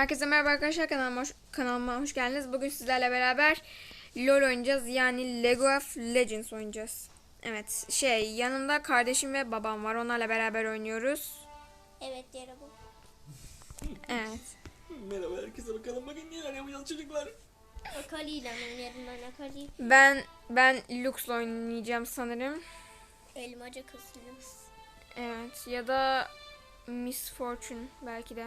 Herkese merhaba arkadaşlar kanalıma hoş, kanalıma hoş geldiniz. Bugün sizlerle beraber LoL oynayacağız. Yani Lego of Legends oynayacağız. Evet şey yanımda kardeşim ve babam var. Onlarla beraber oynuyoruz. Evet bu. Evet. Merhaba herkese bakalım bugün neler yapacağız çocuklar. Akali ile oynarım ben Akali. Ben ben Lux'la oynayacağım sanırım. Elmaca kızıyım. Evet ya da Miss Fortune belki de.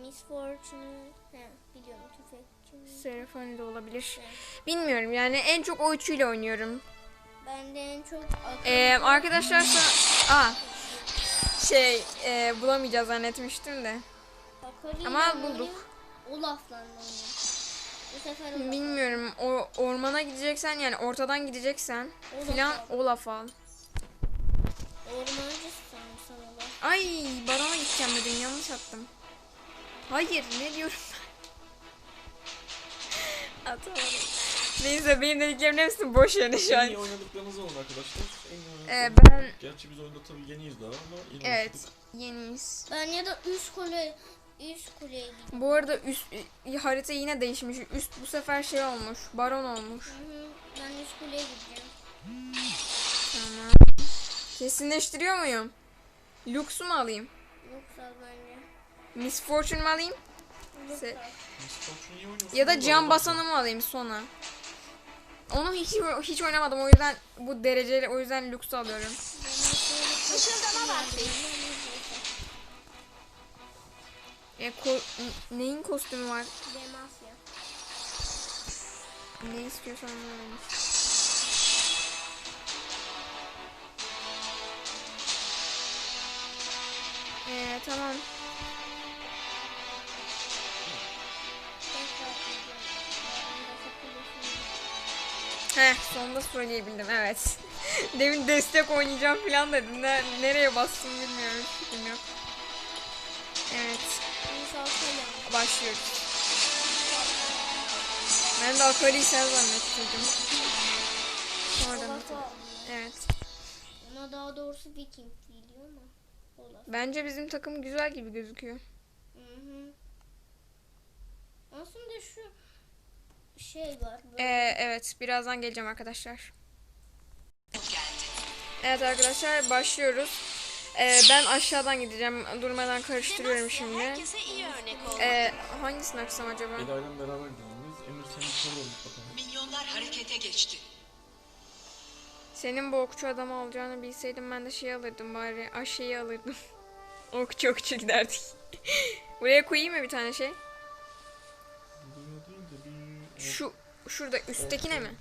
Miss Fortune. He biliyorum tüfekçi. Seraphine de olabilir. Evet. Bilmiyorum yani en çok o üçüyle oynuyorum. Ben de en çok. Ee, arkadaşlar sa- Aa, şey e, bulamayacağız zannetmiştim de. Akali ama bulduk. Olaf'la oynayayım. Bu sefer Olaf. Bilmiyorum. O ormana gideceksen yani ortadan gideceksen Olaf filan. Olaf al. Ormancı sanırsam Olaf. Ay barona gideceğim dedim yanlış attım. Hayır ne diyorum ben. Atamadım. Neyse benim dediklerimin hepsi boş yani şu En an. iyi oynadıklarınız olun arkadaşlar. En iyi Ee, ben Gerçi biz oyunda tabii yeniyiz daha ama yeni evet başladık. yeniyiz. Ben ya da üst kule üst kuleye gideyim. Bu arada üst harita yine değişmiş. Üst bu sefer şey olmuş. Baron olmuş. Hı hı. Ben üst kuleye gideceğim. Tamam. Kesinleştiriyor muyum? Lux'u mu alayım? Yoksa bence. Miss Fortune mu alayım? Se-. Ya da can basanı mı alayım sona? Onu hiç hiç oynamadım o yüzden bu dereceli o yüzden Lux'u alıyorum. Işıldama vakti. E, ko- neyin kostümü var? Demasya. Ne istiyorsan onu. Ee, tamam. Heh sonunda söyleyebildim evet. Demin destek oynayacağım falan dedim. Ne, nereye bastım bilmiyorum. Fikrim yok. Evet başlıyoruz. Ben de Akali'yi sen zannettim. Sonradan Evet. Ona daha doğrusu Viking geliyor ama. Olaf. Bence bizim takım güzel gibi gözüküyor. Hı hı. Aslında şu şey var. Böyle. Ee, evet birazdan geleceğim arkadaşlar. Evet arkadaşlar başlıyoruz. Ee, ben aşağıdan gideceğim. Durmadan karıştırıyorum şimdi. Ee, hangisini açsam acaba? Eda ile beraber biz. Emir senin sorun bakalım. Milyonlar harekete geçti. Senin bu okçu adamı olacağını bilseydim ben de şey alırdım bari. Aşeyi alırdım. okçu okçu giderdik. Buraya koyayım mı bir tane şey? Şu şurada üsttekine mi?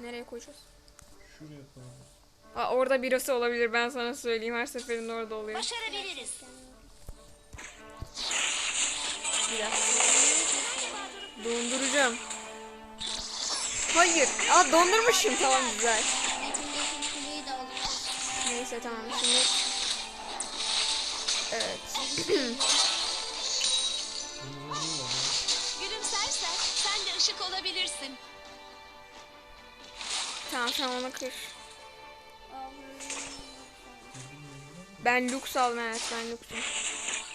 Nereye koyacağız? Şuraya koyalım. Aa, orada birisi olabilir ben sana söyleyeyim her seferinde orada oluyor. Başarabiliriz. Bir dakika. Donduracağım. Hayır. Aa dondurmuşum tamam güzel. Neyse tamam şimdi. Evet. tamam sen onu kır. Ben Lux aldım evet ben Lux'um.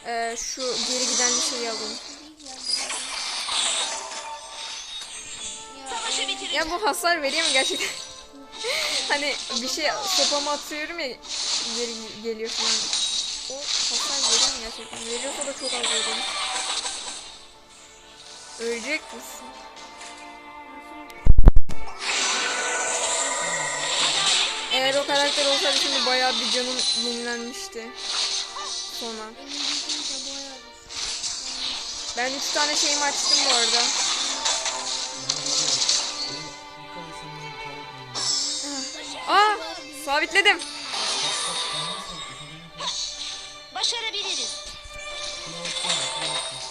Ee, şu geri giden bir. Savaşı bitireceğiz. Ya bu hasar veriyor mu gerçekten? hani bir şey sopama atıyorum ya geri geliyor falan. O hasar veriyor mu gerçekten? Veriyorsa da çok az veriyor. Ölecek misin? Eğer o karakter olsaydı şimdi bayağı bir canım yenilenmişti. Sonra. Ben 3 tane şeyimi açtım bu arada. Aa! Sabitledim. Başarabiliriz.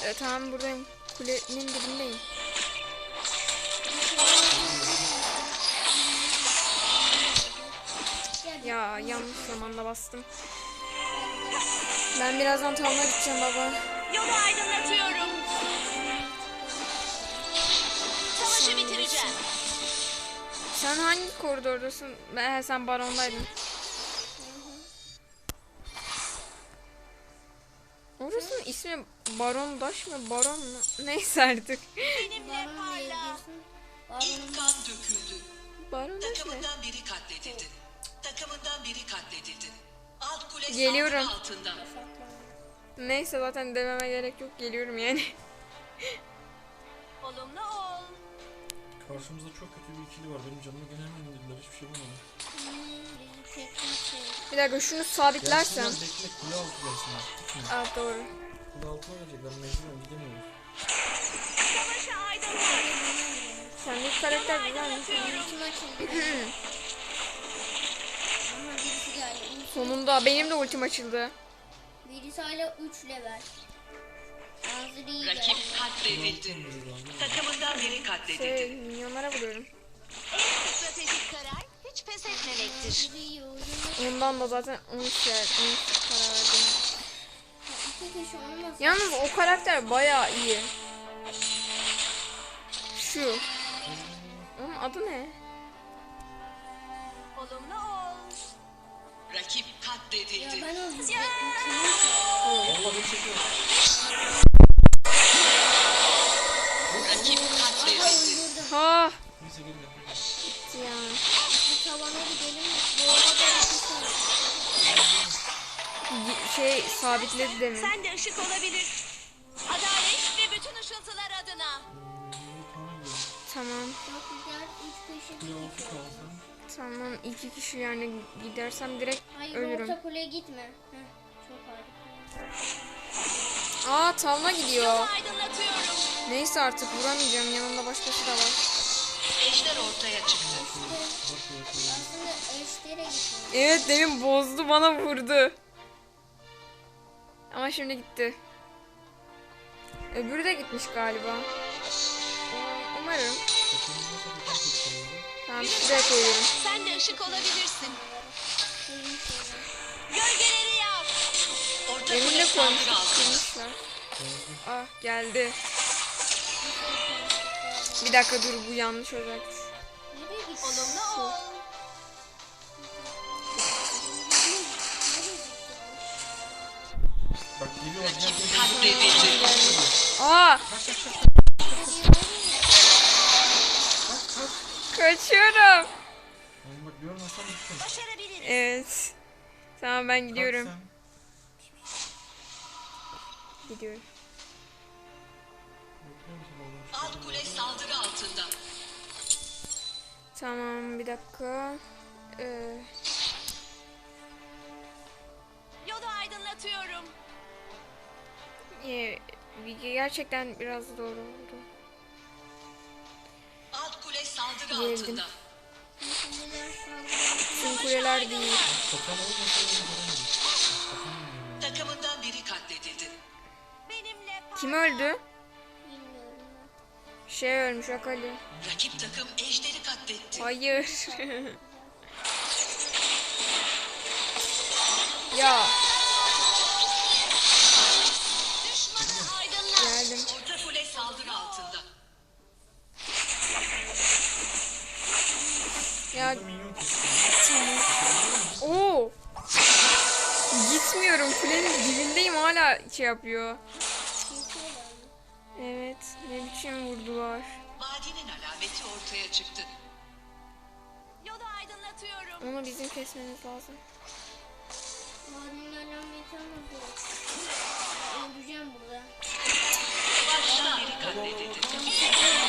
Ee, tamam buradayım. Kulenin dibindeyim. Ya yanlış zamanda bastım. Ben birazdan tavana gideceğim baba. Yolu aydınlatıyorum. Savaşı bitireceğim. Sen hangi koridordasın? Ben, sen barondaydın. Orasının ismi ismi Baron Daş mı? Baron mu? Neyse artık. Benimle parla. Baron Daş mı? Takımından biri katledildi. Takımından biri katledildi. Alt kule Geliyorum. saldırı altında. Neyse zaten dememe gerek yok. Geliyorum yani. Olumlu ol. Karşımızda çok kötü bir ikili var. Benim canımı gene hemen indirdiler. Hiçbir şey bulamadım. Bir dakika şunu sabitlersem. Gelsinler bekle kule altı gelsinler. Gitme. Aa doğru. Kule altına gelecekler. Mecburen gidemiyoruz. Savaşı aydınlat. Sendeki karakter açıldı? Aha Sonunda benim de ultim açıldı. Birisi hala 3 level. İyi Rakip katledildi. Takımından biri katledildi. Şey, milyonlara vuruyorum. En stratejik karar hiç pes etmemektir. Ondan da zaten 13 yer, 13 para verdim. İki kişi olmasa Yalnız o karakter bayağı iyi. Şu. Onun adı ne? Ya katledildi. ben o bizi Allah beni çekiyor. Rakip katledildi. Ha. Neyse gelin yapalım. gitti ya. Bu tavana gidelim. Bu arada Şey sabitledi demin. Sen de ışık olabilir. Adalet ve bütün ışıltılar adına. Tamam çok güzel. Üç kişi Tamam iki kişi yani gidersem direkt Hayır ölürüm. orta kuleye gitme. Heh, çok harika. Aa tavla gidiyor. Neyse artık vuramayacağım yanımda başkası da var. Ejder ortaya çıktı. Aslında eşlere gitme. Evet demin bozdu bana vurdu. Ama şimdi gitti. Öbürü de gitmiş galiba. Umarım. Tamam şuraya koyuyorum. Sen de ışık olabilirsin. Gölgeleri yak. Orta. Kırmışlar. Ah geldi. Bir dakika dur bu yanlış olacak. Olumlu ol. Bak geliyorlar. Gel Rakip gel gel. katledildi. Aa kaçıyorum. Oğlum bak görmezsen gittim. Başarabiliriz. Evet. Tamam ben Kalk gidiyorum. sen. Gidiyorum. Bekliyor musun oğlum? Alt kule saldırı altında. Tamam bir dakika. Ee, Yolu aydınlatıyorum. e, gerçekten biraz doğru oldu. Alt kule saldırı Geldim. altında. Tüm kuleler değil. Takımından biri katledildi. Kim öldü? Şey ölmüş Akali. Rakip takım ejderi katletti. Hayır. ya Ya. Oo. Gitmiyorum. Kulenin dibindeyim hala şey yapıyor. Evet. Ne biçim vurdular. Vadinin alameti ortaya çıktı. Yolu aydınlatıyorum. Onu bizim kesmemiz lazım. Vadinin alameti ama bu. Öldüreceğim burada. Takımından biri katledildi.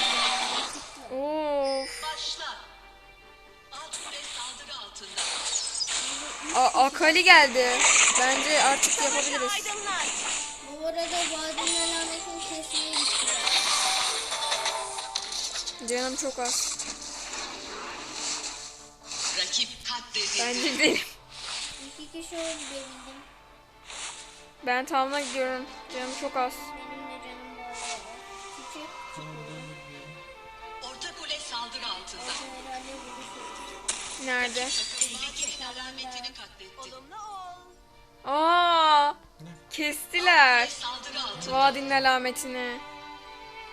Altında. A- Akali geldi. Bence artık yapabiliriz. Bu arada vadinin alametini kesmeye gittiler. Canım çok az. Rakip katledildi. Bence gidelim. İki kişi öldürebildim. Ben tamına gidiyorum. Canım çok az. Nerede? Aa! Kestiler. Vadinin alametini.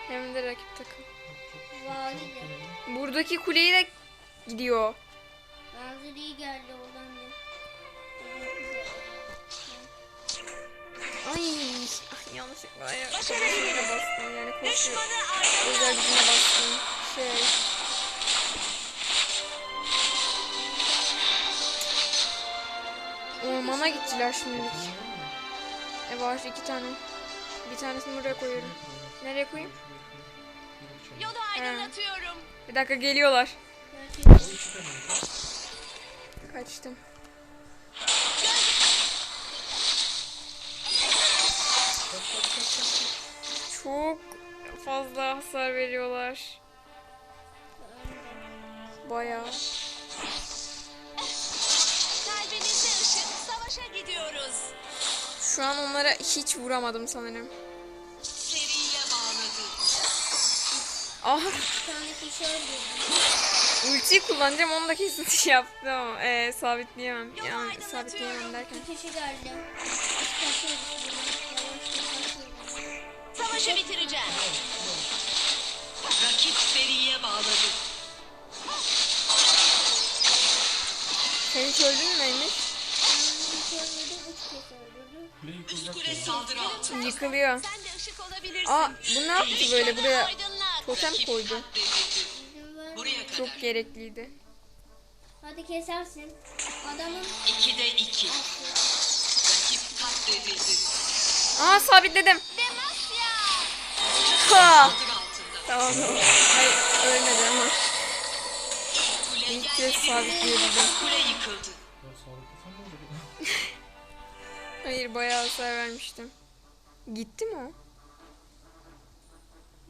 Hem de rakip takım. Vadide. Buradaki kuleyi de gidiyor. İyi geldi oradan bir. Ay. Yanlışlıkla ya. Başarıyla bastım yani. Düşmanı Özel gücüne bastım. Şey. Ormana gittiler şimdilik. E var iki tane. Bir tanesini buraya koyuyorum. Nereye koyayım? Yolu aydınlatıyorum. Bir dakika geliyorlar. Kaçtım. Çok fazla hasar veriyorlar. Bayağı. Savaşa gidiyoruz. Şu an onlara hiç vuramadım sanırım. Seriye bağladı. Ah ultiyi kullanacağım onu da kesinti yaptım ama e, sabitleyemem. Yani sabitleyemem derken. Savaşı bitireceğim. Rakip seriye bağladı. Sen hiç öldün mü Emir? Öldürdüm. Kuleyi Üst kule saldırı altında. Yıkılıyor. Sen de ışık olabilirsin. Aa bu ne yaptı böyle buraya totem koydu. Buraya kadar. Çok gerekliydi. Hadi kesersin. Adamın 2'de 2. Rakip katledildi. Aa sabitledim. Demasya. Ha. Tamam tamam. Hayır ölmedi ama. İlk kez sabitleyebildim. Kule yıkıldı. Hayır bayağı hasar vermiştim. Gitti mi o?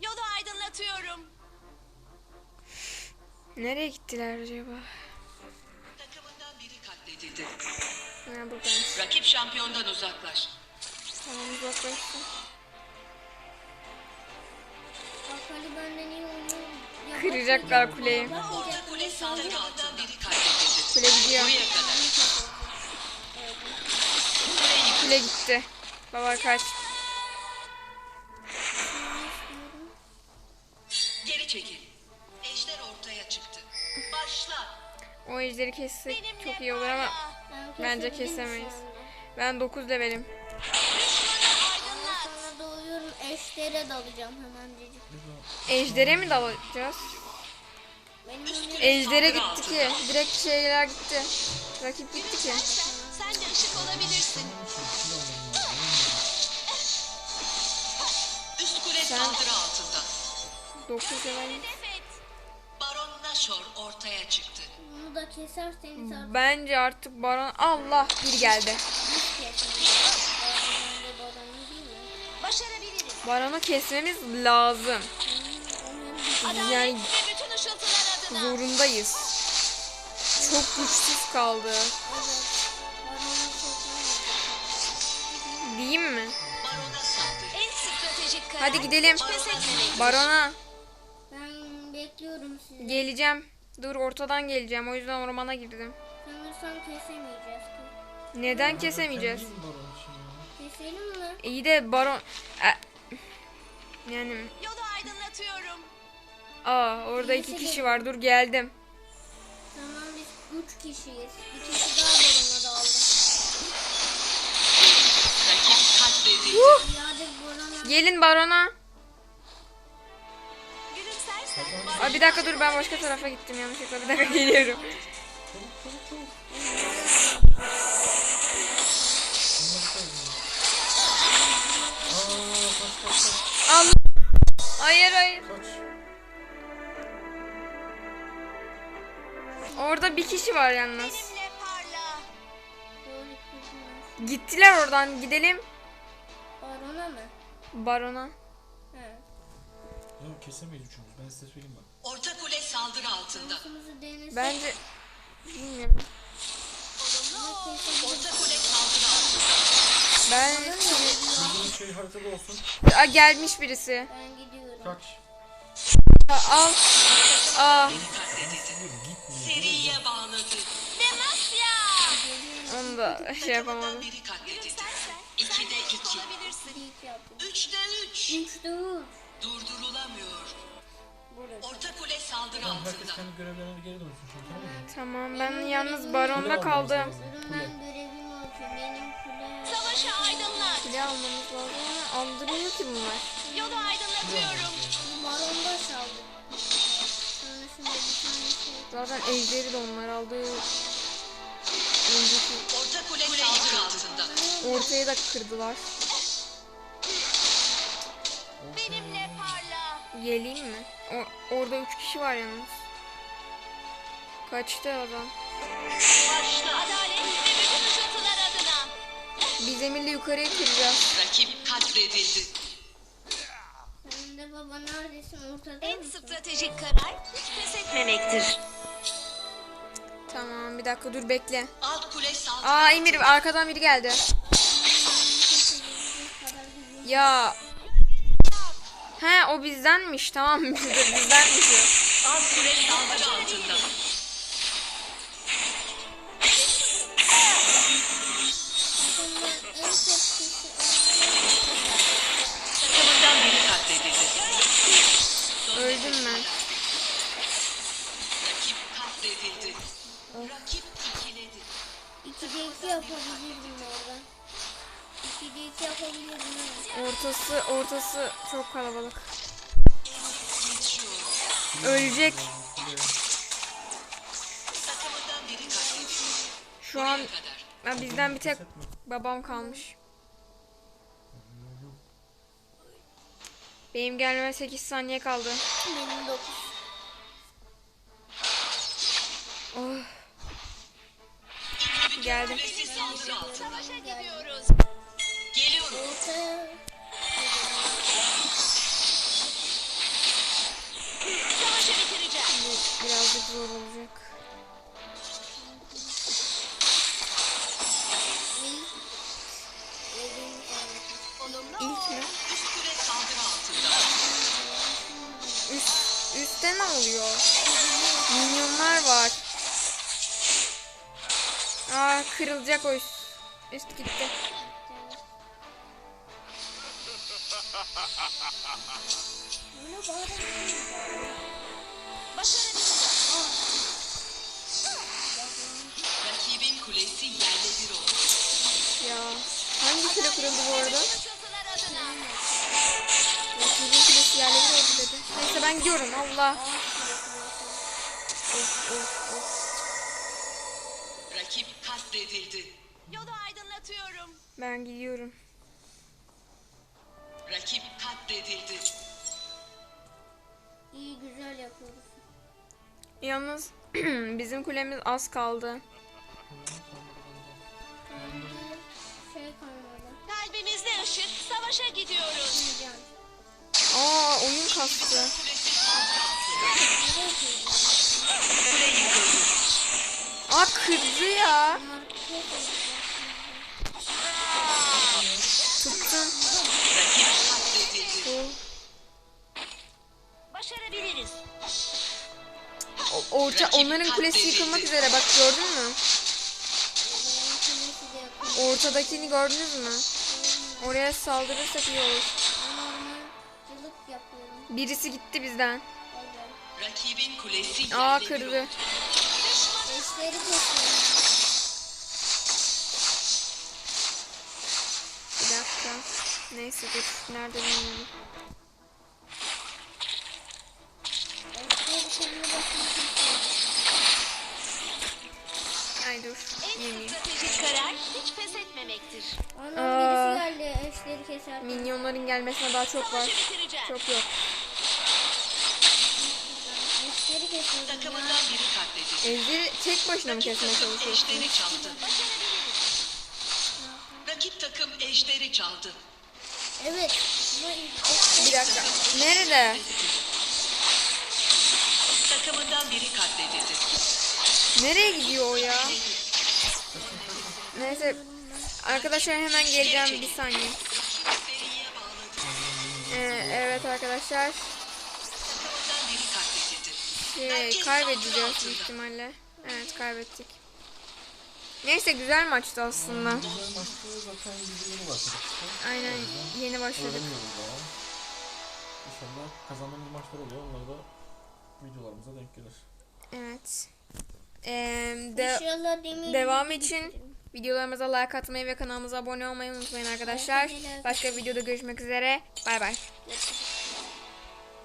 Yolu aydınlatıyorum. Nereye gittiler acaba? Takımından biri katledildi. Ha buradaymış. Rakip şampiyondan uzaklaş. Tamam uzaklaştım. Akali benden iyi oynuyor. Kıracaklar kuleyi. Orta kule saldırı altında biri katledildi. Kule gidiyor. Buraya kadar. Kule gitti. Baba kaç. Geri çekil. Ejder ortaya çıktı. Başla. O ejderi kessek çok iyi olur ama Ben Bence kesemeyiz. ben 9 levelim. Sonra doğuyorum. Eşlere dalacağım hemencecik. Ejder'e mi dalacağız? Benim Ejder'e gitti ki. Direkt şeyler gitti. Rakip gitti ki. Sen, sen de ışık olabilirsin. Üst kule Sen- saldırı altında. 9 level. Hedef et. Baron Nashor ortaya çıktı. bunu da keserseniz artık Bence artık Baron... Allah bir geldi. Başarabiliriz. Baron'u kesmemiz lazım. Yani zorundayız. Çok güçsüz kaldı. Hadi gidelim. Barona Ben bekliyorum sizi. geleceğim. Dur ortadan geleceğim. O yüzden ormana girdim. Sanırsam kesemeyeceğiz. Neden kesemeyeceğiz? Keselim mi? İyi de Baron... E, Yani... Yolu aydınlatıyorum. Aa orada iki kişi var. Dur geldim. Tamam biz üç kişiyiz. Bir kişi daha barona daldı. Rakip katledildi. Barona. Gelin Baron'a. Aa, bir dakika dur ben başka tarafa gittim yanlışlıkla. Bir dakika geliyorum. Allah. Hayır hayır. Orada bir kişi var yalnız. Gittiler oradan. Gidelim. Barona mı? Barona. He. Ya kesemeyiz üçümüz. Ben size söyleyeyim bak. Orta kule saldırı altında. Bence... Bilmiyorum. Orta kule saldırı altında. Ben... Bildiğin şey haritada olsun. Aa, gelmiş birisi. Ben gidiyorum. Kaç. Aa, al. Aa. Seriye bağladı. Onu da şey yapamadım. Biri katledildi. İkide iki. Olabilirsin. İlk yaptım. Durdurulamıyor. Burası. Orta kule saldırı Tamam herkes altında. kendi görevlerine geri dönsün şimdi tamam mı? Tamam ben yalnız Baron'da kaldım. Ben görevimi alacağım. Benim kule. Savaşı aydınlat. Kule almamız lazım ama aldırmıyor ki bunlar. Yolu aydınlatıyorum. Maronda bir tane şey. Zaten ejderi de onlar aldı. Önceki Orta kule saldırı altında. ortayı da kırdılar. Geleyim mi? O, orada üç kişi var yalnız. Kaçtı adam. Adalet ve bütün ışıltılar adına. Biz Emir'le yukarıya kıracağız. Rakip katledildi. Sen de baba neredesin? Ortada En mısın? stratejik karar hiç pes etmemektir. Tamam bir dakika dur bekle. Alt kule saldırı Aa Emir arkadan biri geldi. Ya. He o bizdenmiş tamam bizde bizdenmiş o. Alt kule saldırı altında. Takımından biri katledildi. Öldüm ben. Rakip katledildi. Rakip ikiledi. 2'de 2 yapabilirdim orada. 2'de 2 yapabilirdim evet. Ortası ortası çok kalabalık. Ölecek. Şu an ya bizden bir tek babam kalmış. Benim gelmeme 8 saniye kaldı. Benim 9. Oh. Geldim. Savaşa gidiyoruz. Birazcık zor olacak. ilk. Mi? Üst, üstte ne oluyor? Minyonlar var. Aa kırılacak o üst. Üst gitti. Rakibin kulesi yerle bir oldu. Ya hangi kule kırıldı bu arada? Rakibin kulesi yerleri oldu dedi. Neyse ben gidiyorum Allah. Of of of. Rakip katledildi. Yolu aydınlatıyorum. Ben gidiyorum. Rakip katledildi. İyi güzel yapıyoruz. Yalnız bizim kulemiz az kaldı. Şey kalmadı. Kalbimizde ışık. Savaşa gidiyoruz. Aa oyun kastı. Aa kırdı ya. Orta, onların kulesi yıkılmak üzere bak gördün mü? Ortadakini gördünüz mü? Oraya saldırırsak iyi olur. Birisi gitti bizden. Rakibin kulesi Aa kırdı. Bir dakika. Neyse dur. Nerede benim? Etmemektir. Ondan Aa. birisi geldi eşleri keser. Minyonların gelmesine daha çok var. Çok yok. Eşleri kesiyorum ya. Takımından biri katledildi. Tek başına mı Rakip kesmeye takım çalışıyorsun? ejderi çaldı. Rakip takım ejderi çaldı. Evet. Bir dakika. Nerede? Takımından biri katledildi. Nereye gidiyor o ya? Neyse. Arkadaşlar hemen geleceğim bir saniye. Ee, evet arkadaşlar. Şey, kaybedeceğiz büyük ihtimalle. Evet kaybettik. Neyse güzel maçtı aslında. Aynen yeni başladık. İnşallah kazandığımız maçlar oluyor. Onları da videolarımıza denk gelir. Evet. Ee, de, devam için. Videolarımıza like atmayı ve kanalımıza abone olmayı unutmayın arkadaşlar. Başka videoda görüşmek üzere. Bay bay.